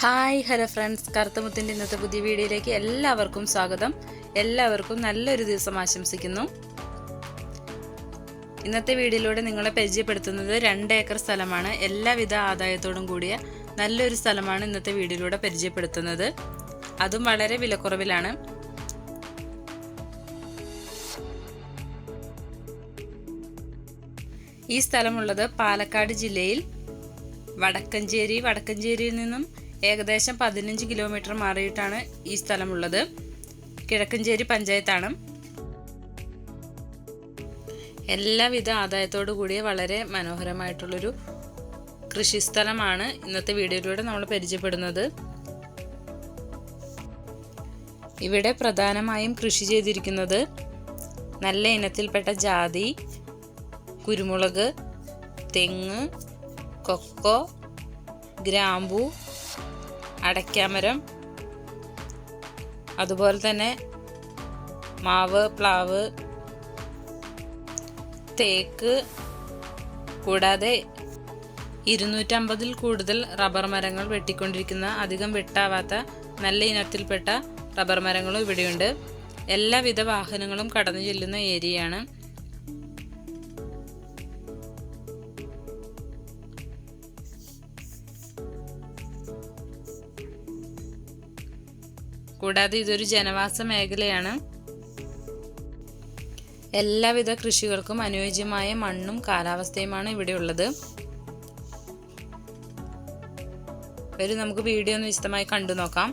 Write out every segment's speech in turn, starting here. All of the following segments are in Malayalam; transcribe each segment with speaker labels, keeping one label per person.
Speaker 1: Hi hello friends. കറുത്തമുത്തിന്റെ ഇന്നത്തെ പുതിയ വീഡിയോയിലേക്ക് എല്ലാവർക്കും സ്വാഗതം. എല്ലാവർക്കും നല്ലൊരു ദിവസം ആശംസിക്കുന്നു. ഇന്നത്തെ വീഡിയോയിലൂടെ നിങ്ങളെ പരിചയപ്പെടുത്തുന്നത് രണ്ട് ഏക്കർ സ്ഥലമാണ്. എല്ലാവിധ ആദായത്തോടും കൂടിയ നല്ലൊരു സ്ഥലമാണ് ഇന്നത്തെ വീഡിയോയിലൂടെ പരിചയപ്പെടുത്തുന്നത്. അതും വളരെ വിലക്കുറവിലാണ്. ഈ സ്ഥലമുള്ളത് പാലക്കാട് ജില്ലയിൽ വടക്കഞ്ചേരി വടക്കഞ്ചേരിയിൽ നിന്നും ഏകദേശം പതിനഞ്ച് കിലോമീറ്റർ മാറിയിട്ടാണ് ഈ സ്ഥലമുള്ളത്. കിഴക്കഞ്ചേരി പഞ്ചായത്താണ്. എല്ലാവിധ ആദായത്തോടു കൂടിയ വളരെ മനോഹരമായിട്ടുള്ളൊരു കൃഷിസ്ഥലമാണ് ഇന്നത്തെ വീഡിയോയിലൂടെ നമ്മൾ പരിചയപ്പെടുന്നത്. ഇവിടെ പ്രധാനമായും കൃഷി ചെയ്തിരിക്കുന്നത് നല്ല ഇനത്തിൽപ്പെട്ട ജാതി കുരുമുളക് തെങ്ങ് കൊക്കോ ഗ്രാമ്പു അടയ്ക്കാമരം അതുപോലെ തന്നെ മാവ് പ്ലാവ് തേക്ക് കൂടാതെ ഇരുന്നൂറ്റമ്പതിൽ കൂടുതൽ റബ്ബർ മരങ്ങൾ വെട്ടിക്കൊണ്ടിരിക്കുന്ന അധികം വെട്ടാവാത്ത നല്ല ഇനത്തിൽപ്പെട്ട റബ്ബർ മരങ്ങളും ഇവിടെയുണ്ട്. എല്ലാവിധ വാഹനങ്ങളും കടന്നു ചെല്ലുന്ന ഏരിയയാണ്. കൂടാതെ ഇതൊരു ജനവാസ മേഖലയാണ്. എല്ലാവിധ കൃഷികൾക്കും അനുയോജ്യമായ മണ്ണും കാലാവസ്ഥയുമാണ് ഇവിടെ ഉള്ളത്. ഒരു നമുക്ക് വീഡിയോ ഒന്ന് വിശദമായി കണ്ടു നോക്കാം.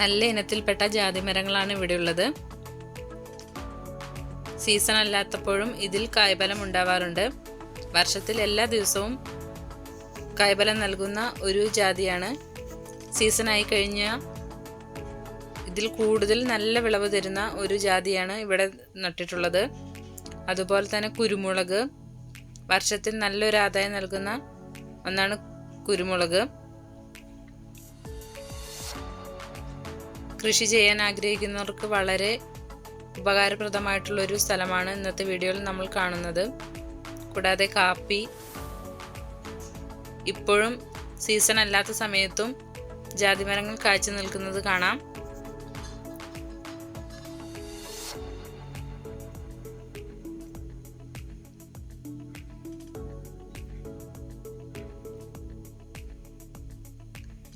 Speaker 1: നല്ല ഇനത്തിൽപ്പെട്ട ജാതിമരങ്ങളാണ് ഇവിടെ ഉള്ളത്. സീസൺ അല്ലാത്തപ്പോഴും ഇതിൽ കായ്ഫലം ഉണ്ടാവാറുണ്ട് വർഷത്തിൽ എല്ലാ ദിവസവും കായ്ഫലം നൽകുന്ന ഒരു ജാതിയാണ്. സീസണായി കഴിഞ്ഞ ഇതിൽ കൂടുതൽ നല്ല വിളവ് തരുന്ന ഒരു ജാതിയാണ് ഇവിടെ നട്ടിട്ടുള്ളത്. അതുപോലെ തന്നെ കുരുമുളക്. വർഷത്തിൽ നല്ലൊരു ആദായം നൽകുന്ന ഒന്നാണ് കുരുമുളക്. കൃഷി ചെയ്യാൻ ആഗ്രഹിക്കുന്നവർക്ക് വളരെ ഉപകാരപ്രദമായിട്ടുള്ള ഒരു സ്ഥലമാണ് ഇന്നത്തെ വീഡിയോയിൽ നമ്മൾ കാണുന്നത്. കൂടാതെ കാപ്പി ഇപ്പോഴും സീസൺ അല്ലാത്ത സമയത്തും ജാതിമരങ്ങൾ കാഴ്ച നിൽക്കുന്നത് കാണാം.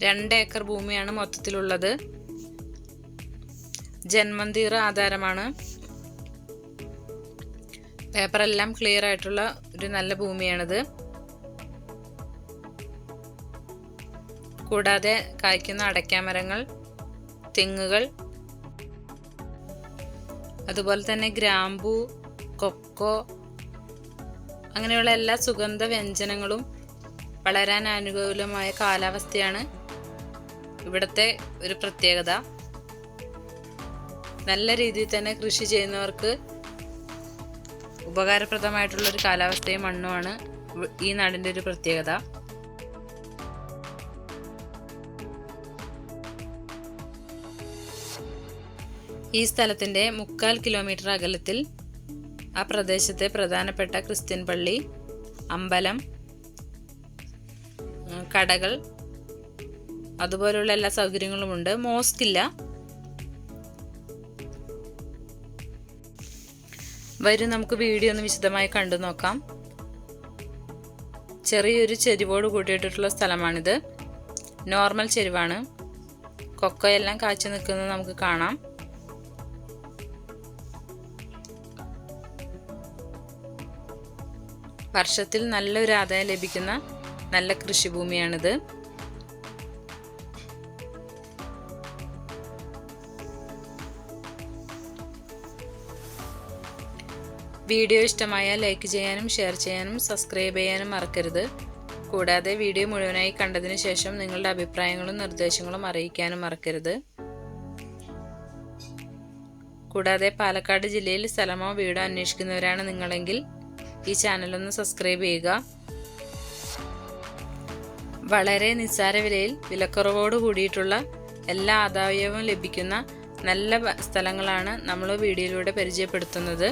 Speaker 1: രണ്ട് ഏക്കർ ഭൂമിയാണ് മൊത്തത്തിലുള്ളത്. ജന്മന്തീറ ആധാരമാണ്. പേപ്പറെല്ലാം ക്ലിയർ ആയിട്ടുള്ള ഒരു നല്ല ഭൂമിയാണിത്. കൂടാതെ കായ്ക്കുന്ന അടയ്ക്കാമരങ്ങൾ തെങ്ങുകൾ അതുപോലെ തന്നെ ഗ്രാമ്പു കൊക്കോ അങ്ങനെയുള്ള എല്ലാ സുഗന്ധ വ്യഞ്ജനങ്ങളും വളരാൻ അനുകൂലമായ കാലാവസ്ഥയാണ് ഇവിടുത്തെ ഒരു പ്രത്യേകത. നല്ല രീതിയിൽ തന്നെ കൃഷി ചെയ്യുന്നവർക്ക് ഉപകാരപ്രദമായിട്ടുള്ള ഒരു കാലാവസ്ഥയും മണ്ണുമാണ് ഈ നാടിന്റെ ഒരു പ്രത്യേകത. ഈ സ്ഥലത്തിന്റെ മുക്കാൽ കിലോമീറ്റർ അകലത്തിൽ ആ പ്രദേശത്തെ പ്രധാനപ്പെട്ട ക്രിസ്ത്യൻ പള്ളി അമ്പലം കടകൾ അതുപോലുള്ള എല്ലാ സൗകര്യങ്ങളുമുണ്ട്. മോസ്ക് വരും നമുക്ക് വീഡിയോ ഒന്ന് വിശദമായി കണ്ടു നോക്കാം. ചെറിയൊരു ചെരിവോട് കൂട്ടിയിട്ടുള്ള സ്ഥലമാണിത്. നോർമൽ ചെരിവാണ്. കൊക്കയെല്ലാം കാച്ചു നിൽക്കുന്നത് നമുക്ക് കാണാം. വർഷത്തിൽ നല്ലൊരു ആദായം ലഭിക്കുന്ന നല്ല കൃഷിഭൂമിയാണിത്. വീഡിയോ ഇഷ്ടമായാൽ ലൈക്ക് ചെയ്യാനും ഷെയർ ചെയ്യാനും സബ്സ്ക്രൈബ് ചെയ്യാനും മറക്കരുത്. കൂടാതെ വീഡിയോ മുഴുവനായി കണ്ടതിന് ശേഷം നിങ്ങളുടെ അഭിപ്രായങ്ങളും നിർദ്ദേശങ്ങളും അറിയിക്കാനും മറക്കരുത്. കൂടാതെ പാലക്കാട് ജില്ലയിൽ സ്ഥലമോ വീടോ അന്വേഷിക്കുന്നവരാണ് നിങ്ങളെങ്കിൽ ഈ ചാനലൊന്ന് സബ്സ്ക്രൈബ് ചെയ്യുക. വളരെ നിസ്സാര വിലയിൽ വിലക്കുറവോട് കൂടിയിട്ടുള്ള എല്ലാ ആദായവും ലഭിക്കുന്ന നല്ല സ്ഥലങ്ങളാണ് നമ്മൾ വീഡിയോയിലൂടെ പരിചയപ്പെടുത്തുന്നത്.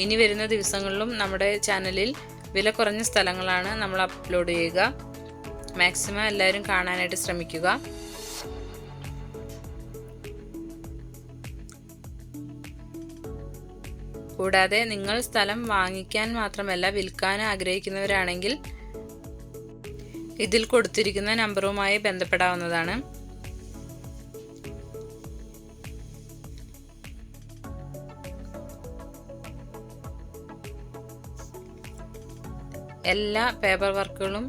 Speaker 1: ഇനി വരുന്ന ദിവസങ്ങളിലും നമ്മുടെ ചാനലിൽ വില കുറഞ്ഞ സ്ഥലങ്ങളാണ് നമ്മൾ അപ്ലോഡ് ചെയ്യുക. മാക്സിമം എല്ലാവരും കാണാനായിട്ട് ശ്രമിക്കുക. കൂടാതെ നിങ്ങൾ സ്ഥലം വാങ്ങിക്കാൻ മാത്രമല്ല വിൽക്കാൻ ആഗ്രഹിക്കുന്നവരാണെങ്കിൽ ഇതിൽ കൊടുത്തിരിക്കുന്ന നമ്പറുമായി ബന്ധപ്പെടാവുന്നതാണ്. എല്ലാ പേപ്പർ വർക്കുകളും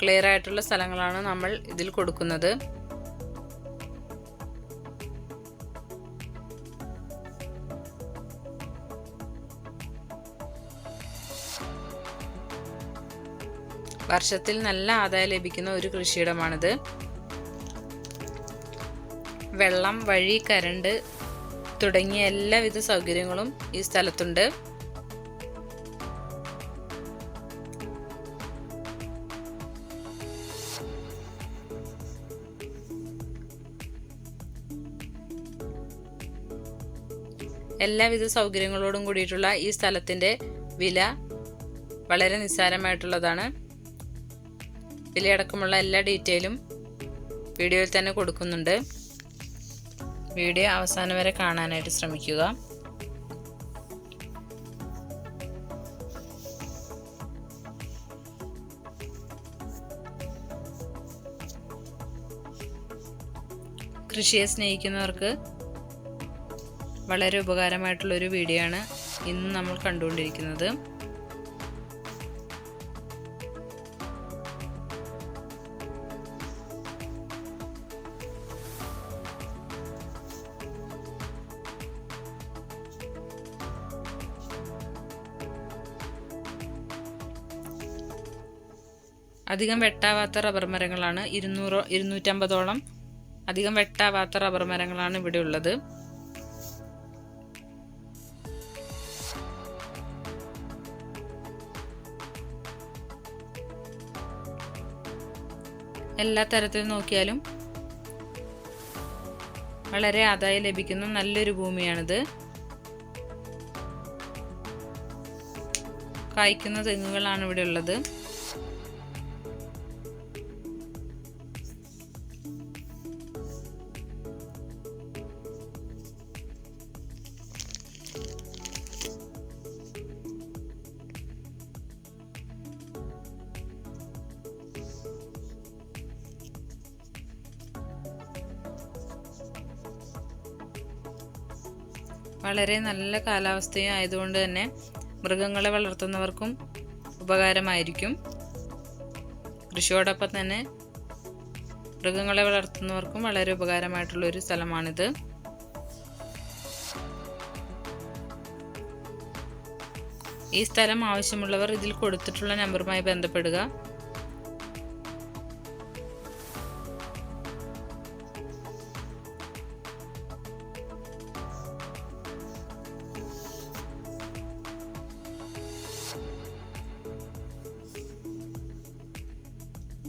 Speaker 1: ക്ലിയർ ആയിട്ടുള്ള സ്ഥലങ്ങളാണ് നമ്മൾ ഇതിൽ കൊടുക്കുന്നത്. വർഷത്തിൽ നല്ല ആദായം ലഭിക്കുന്ന ഒരു കൃഷിയിടമാണിത്. വെള്ളം വഴി കരണ്ട് തുടങ്ങിയ എല്ലാവിധ സൗകര്യങ്ങളും ഈ സ്ഥലത്തുണ്ട്. എല്ലാവിധ സൗകര്യങ്ങളോടും കൂടിയിട്ടുള്ള ഈ സ്ഥലത്തിന്റെ വില വളരെ നിസ്സാരമായിട്ടുള്ളതാണ്. വിലയടക്കമുള്ള എല്ലാ ഡീറ്റെയിലും വീഡിയോയിൽ തന്നെ കൊടുക്കുന്നുണ്ട്. വീഡിയോ അവസാനം വരെ കാണാനായിട്ട് ശ്രമിക്കുക. കൃഷിയെ സ്നേഹിക്കുന്നവർക്ക് വളരെ ഉപകാരമായിട്ടുള്ളൊരു വീഡിയോ ആണ് ഇന്ന് നമ്മൾ കണ്ടുകൊണ്ടിരിക്കുന്നത്. അധികം വെട്ടാവാത്ത റബ്ബർ മരങ്ങളാണ്. ഇരുന്നൂറോ ഇരുന്നൂറ്റമ്പതോളം അധികം വെട്ടാവാത്ത റബ്ബർ മരങ്ങളാണ് ഇവിടെ ഉള്ളത്. എല്ലാ തരത്തിലും നോക്കിയാലും വളരെ ആദായം ലഭിക്കുന്ന നല്ലൊരു ഭൂമിയാണിത്. കായ്ക്കുന്ന തെങ്ങുകളാണ് ഇവിടെ ഉള്ളത്. വളരെ നല്ല കാലാവസ്ഥയും ആയതുകൊണ്ട് തന്നെ മൃഗങ്ങളെ വളർത്തുന്നവർക്കും ഉപകാരമായിരിക്കും. കൃഷിയോടൊപ്പം തന്നെ മൃഗങ്ങളെ വളർത്തുന്നവർക്കും വളരെ ഉപകാരമായിട്ടുള്ള ഒരു സ്ഥലമാണിത്. ഈ സ്ഥലം ആവശ്യമുള്ളവർ ഇതിൽ കൊടുത്തിട്ടുള്ള നമ്പറുമായി ബന്ധപ്പെടുക.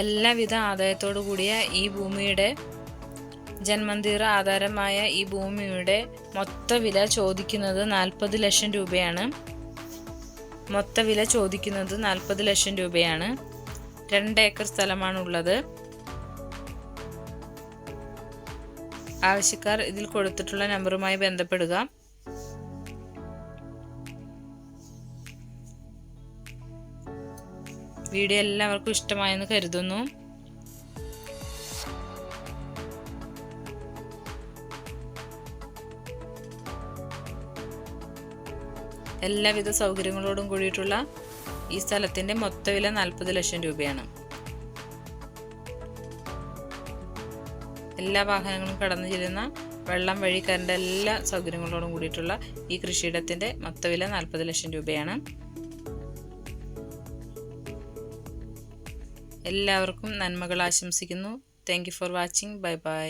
Speaker 1: എല്ലാവിധ ആദായത്തോടു കൂടിയ ഈ ഭൂമിയുടെ ജന്മന്തിറ ആധാരമായ ഈ ഭൂമിയുടെ മൊത്ത വില ചോദിക്കുന്നത് നാൽപ്പത് ലക്ഷം രൂപയാണ്. മൊത്ത വില ചോദിക്കുന്നത് നാൽപ്പത് ലക്ഷം രൂപയാണ്. രണ്ട് ഏക്കർ സ്ഥലമാണ് ഉള്ളത് ആവശ്യക്കാർ ഇതിൽ കൊടുത്തിട്ടുള്ള നമ്പറുമായി ബന്ധപ്പെടുക. വീഡിയോ എല്ലാവർക്കും ഇഷ്ടമായെന്ന് കരുതുന്നു. എല്ലാവിധ സൗകര്യങ്ങളോടും കൂടിയിട്ടുള്ള ഈ സ്ഥലത്തിന്റെ മൊത്ത വില നാൽപ്പത് ലക്ഷം രൂപയാണ്. എല്ലാ വാഹനങ്ങളും കടന്നു ചെല്ലുന്ന വെള്ളം വഴി കരണ്ട എല്ലാ സൗകര്യങ്ങളോടും കൂടിയിട്ടുള്ള ഈ കൃഷിയിടത്തിന്റെ മൊത്തവില നാൽപ്പത് ലക്ഷം രൂപയാണ്. എല്ലാവർക്കും നന്മകൾ ആശംസിക്കുന്നു. Thank for watching bye bye